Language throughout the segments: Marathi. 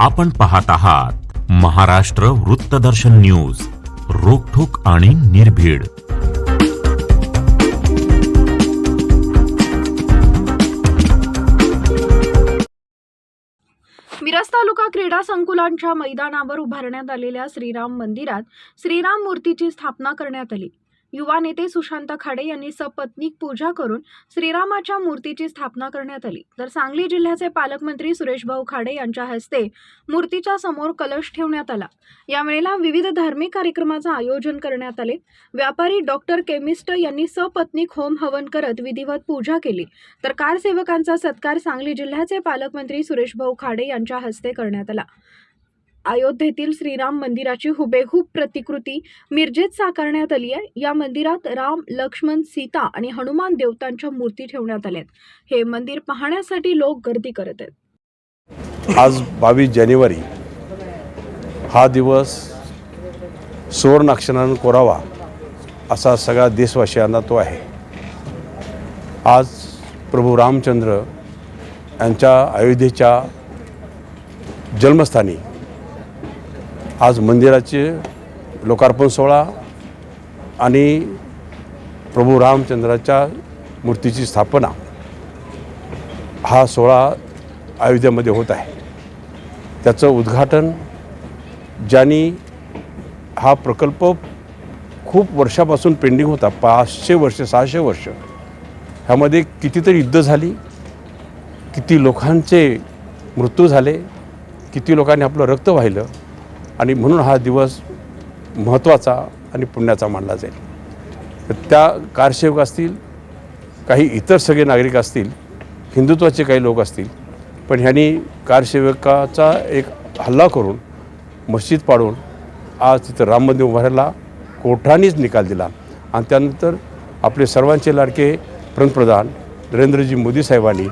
आपण पाहत आहात महाराष्ट्र वृत्तदर्शन न्यूज रोखोक आणि निर्भीड. मिरज तालुका क्रीडा संकुलांच्या मैदानावर उभारण्यात आलेल्या श्रीराम मंदिरात श्रीराम मूर्तीची स्थापना करण्यात आली. युवा नेते सुशांत खाडे यांनी सपत्नीक पूजा करून श्रीरामाच्या मूर्तीची स्थापना करण्यात आली. तर सांगली जिल्ह्याचे पालकमंत्री सुरेशभाऊ खाडे यांच्या हस्ते मूर्तीच्या समोर कलश ठेवण्यात आला. यावेळेला विविध धार्मिक कार्यक्रमाचं आयोजन करण्यात आले. व्यापारी डॉक्टर केमिस्ट यांनी सपत्नीक होम हवन करत विधिवत पूजा केली. तर कारसेवकांचा सत्कार सांगली जिल्ह्याचे पालकमंत्री सुरेशभाऊ खाडे यांच्या हस्ते करण्यात आला. अयोध्येतील श्रीराम मंदिराची हुबेहूब प्रतिकृती मिरजेत साकारण्यात आली आहे. या मंदिरात राम लक्ष्मण सीता आणि हनुमान देवतांच्या मूर्ती ठेवण्यात आल्या आहेत. हे मंदिर पाहण्यासाठी लोक गर्दी करत आहेत. आज बावीस जानेवारी हा दिवस सुवर्णाक्षरानं कोरावा असा सगळ्या देशवासियांना तो आहे. आज प्रभू रामचंद्र यांच्या अयोध्येच्या जन्मस्थानी आज मंदिराचे लोकार्पण सोहळा आणि प्रभू रामचंद्राच्या मूर्तीची स्थापना हा सोहळा अयोध्येमध्ये होत आहे. त्याचं उद्घाटन ज्यांनी हा प्रकल्प खूप वर्षापासून पेंडिंग होता पाचशे वर्ष सहाशे वर्ष ह्यामध्ये कितीतरी युद्ध झाली किती लोकांचे मृत्यू झाले किती लोकांनी आपलं रक्त वाहिलं आणि म्हणून हा दिवस महत्त्वाचा आणि पुण्याचा मानला जाईल. तर त्या कारसेवक असतील काही इतर सगळे नागरिक असतील हिंदुत्वाचे काही लोक असतील पण ह्यांनी कारसेवकाचा एक हल्ला करून मस्जिद पाडून आज तिथं राम मंदिर उभारायला कोठानीच निकाल दिला. आणि त्यानंतर आपले सर्वांचे लाडके पंतप्रधान नरेंद्रजी मोदी साहेबांनी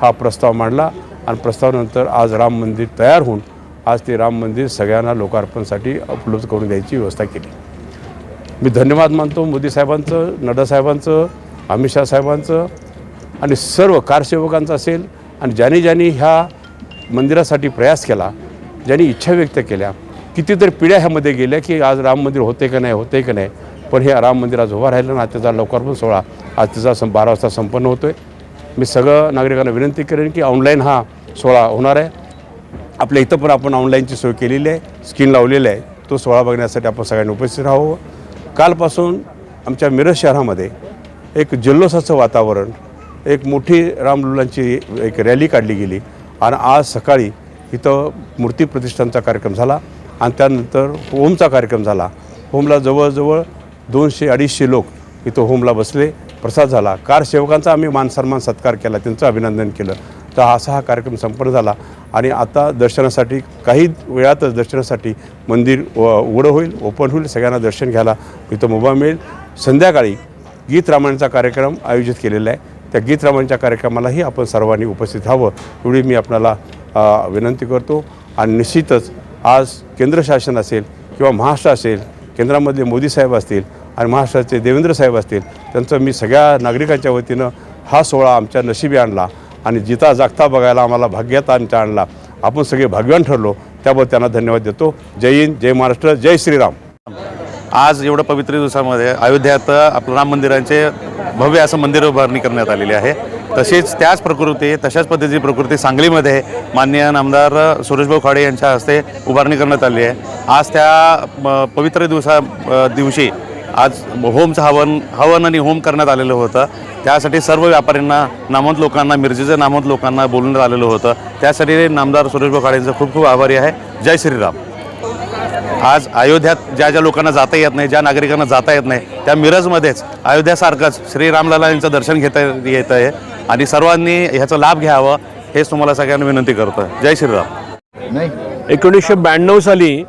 हा प्रस्ताव मांडला आणि प्रस्तावानंतर आज राम मंदिर तयार होऊन आज ते राम मंदिर सगळ्यांना लोकार्पणसाठी उपलब्ध करून द्यायची व्यवस्था केली. मी धन्यवाद मानतो मोदी साहेबांचं नड्डा साहेबांचं अमित शहा साहेबांचं आणि सर्व कारसेवकांचं असेल आणि ज्यांनी ज्यांनी ह्या मंदिरासाठी प्रयास केला ज्यांनी इच्छा व्यक्त केल्या कितीतरी पिढ्या ह्यामध्ये गेल्या की आज राम मंदिर होते का नाही होते का नाही पण हे राम मंदिर आज उभा राहिलं ना त्याचा लोकार्पण सोहळा आज त्याचा सं बारा वाजता संपन्न होतो आहे मी सगळं नागरिकांना विनंती करेन की ऑनलाईन हा सोहळा होणार आहे. आपल्या इथं पण आपण ऑनलाईनची सोय केलेली आहे. स्क्रीन लावलेली आहे. तो सोहळा बघण्यासाठी आपण सगळ्यांनी उपस्थित राहावं. कालपासून आमच्या मिरज शहरामध्ये एक जल्लोषाचं वातावरण एक मोठी रामलुलांची एक रॅली काढली गेली. आणि आज सकाळी इथं मूर्ती प्रतिष्ठानचा कार्यक्रम झाला आणि त्यानंतर होमचा कार्यक्रम झाला. होमला जवळजवळ दोनशे अडीचशे लोक इथं होमला बसले. प्रसाद झाला. कार सेवकांचा आम्ही मानसन्मान सत्कार केला. त्यांचं अभिनंदन केलं. तर असा हा कार्यक्रम संपन्न झाला आणि आता दर्शनासाठी काही वेळातच दर्शनासाठी मंदिर व उघडं होईल ओपन होईल. सगळ्यांना दर्शन घ्यायला इथं मुभा मिळेल. संध्याकाळी गीत रामायणचा कार्यक्रम आयोजित केलेला आहे. त्या गीत रामायणच्या कार्यक्रमालाही आपण सर्वांनी उपस्थित राहावं एवढी मी आपणाला विनंती करतो. आणि निश्चितच आज केंद्र शासन असेल किंवा महाराष्ट्र असेल केंद्रामधले मोदी साहेब असतील आणि महाराष्ट्राचे देवेंद्र साहेब असतील त्यांचं मी सगळ्या नागरिकांच्या वतीनं हा सोहळा आमच्या नशिबी आणला. आणि जिता जागता बघायला आम्हाला भाग्यात आमच्या आणला आपण सगळे भाग्यवान ठरलो त्याबद्दल त्यांना धन्यवाद देतो. जय हिंद जय महाराष्ट्र जय श्रीराम. आज एवढं पवित्र दिवसामध्ये अयोध्यात आपलं राम मंदिरांचे भव्य असं मंदिर उभारणी करण्यात आलेली आहे. तशीच त्याच प्रकृती तशाच पद्धतीची प्रकृती सांगलीमध्ये माननीय नामदार सुरेशभाऊ खाडे यांच्या हस्ते उभारणी करण्यात आली आहे. आज त्या पवित्र दिवसा दिवशी आज होमचं हवन हवन आणि होम करण्यात आलेलं होतं. त्यासाठी सर्व व्यापाऱ्यांना नामवंत लोकांना मिरजेच्या नामवंत लोकांना बोलण्यात आलेलं होतं. त्यासाठी नामदार सुरेश खाडे खूप खूप आभारी आहे. जय श्रीराम. आज अयोध्यात ज्या ज्या लोकांना जाता येत नाही ज्या नागरिकांना जाता येत नाही त्या मिरजमध्येच अयोध्यासारखंच श्रीरामलाला यांचं दर्शन घेता येत आहे. आणि सर्वांनी ह्याचा लाभ घ्यावा हेच तुम्हाला सगळ्यांना विनंती करतो जय श्रीराम. एकोणीसशे ब्याण्णव साली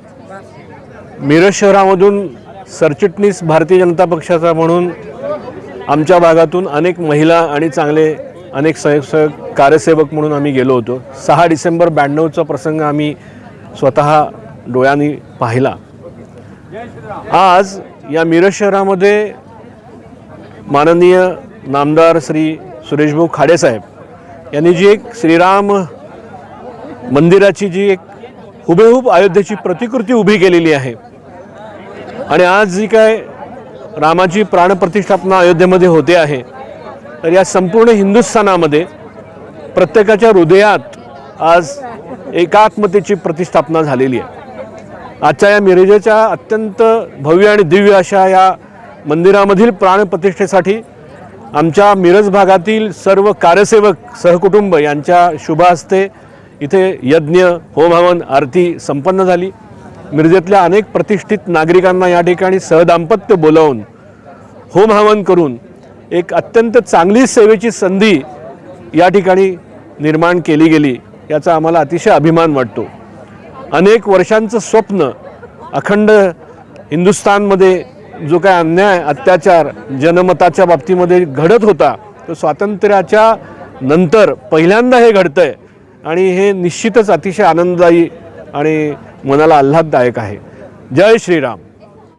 मिरज शहरामधून सरचिटणीस भारतीय जनता पक्षाचा म्हणून आमच्या भागातून अनेक महिला आणि चांगले अनेक सह कार्यसेवक म्हणून आम्ही गेलो होतो. सहा डिसेंबर ब्याण्णवचा प्रसंग आम्ही स्वतः डोळ्यांनी पाहिला. आज या मिरज शहरामध्ये माननीय नामदार श्री सुरेशभाऊ खाडेसाहेब यांनी जी एक श्रीराम मंदिराची जी एक हुबेहूब अयोध्येची प्रतिकृती उभी केलेली आहे आणि आज जी काय रामाची प्राणप्रतिष्ठापना अयोध्येमध्ये होते आहे तर या संपूर्ण हिंदुस्थानामध्ये प्रत्येकाच्या हृदयात आज एकात्मतेची प्रतिष्ठापना झालेली आहे. आजच्या या मिरजेच्या अत्यंत भव्य आणि दिव्य अशा या मंदिरामधील प्राणप्रतिष्ठेसाठी आमच्या मिरज भागातील सर्व कार्यसेवक सहकुटुंब यांच्या शुभ हस्ते इथे यज्ञ होमहवन आरती संपन्न झाली. मिरजेतल्या अनेक प्रतिष्ठित नागरिकांना या ठिकाणी सहदाम्पत्य बोलावून होम हवन करून एक अत्यंत चांगली सेवेची संधी या ठिकाणी निर्माण केली गेली याचा आम्हाला अतिशय अभिमान वाटतो. अनेक वर्षांचं स्वप्न अखंड हिंदुस्थानमध्ये जो काय अन्याय अत्याचार जनमताच्या बाबतीमध्ये घडत होता तो स्वातंत्र्याच्या नंतर पहिल्यांदा हे घडतं आहे आणि हे निश्चितच अतिशय आनंददायी आणि मनाला आल्हाददायक आहे. जय श्रीराम.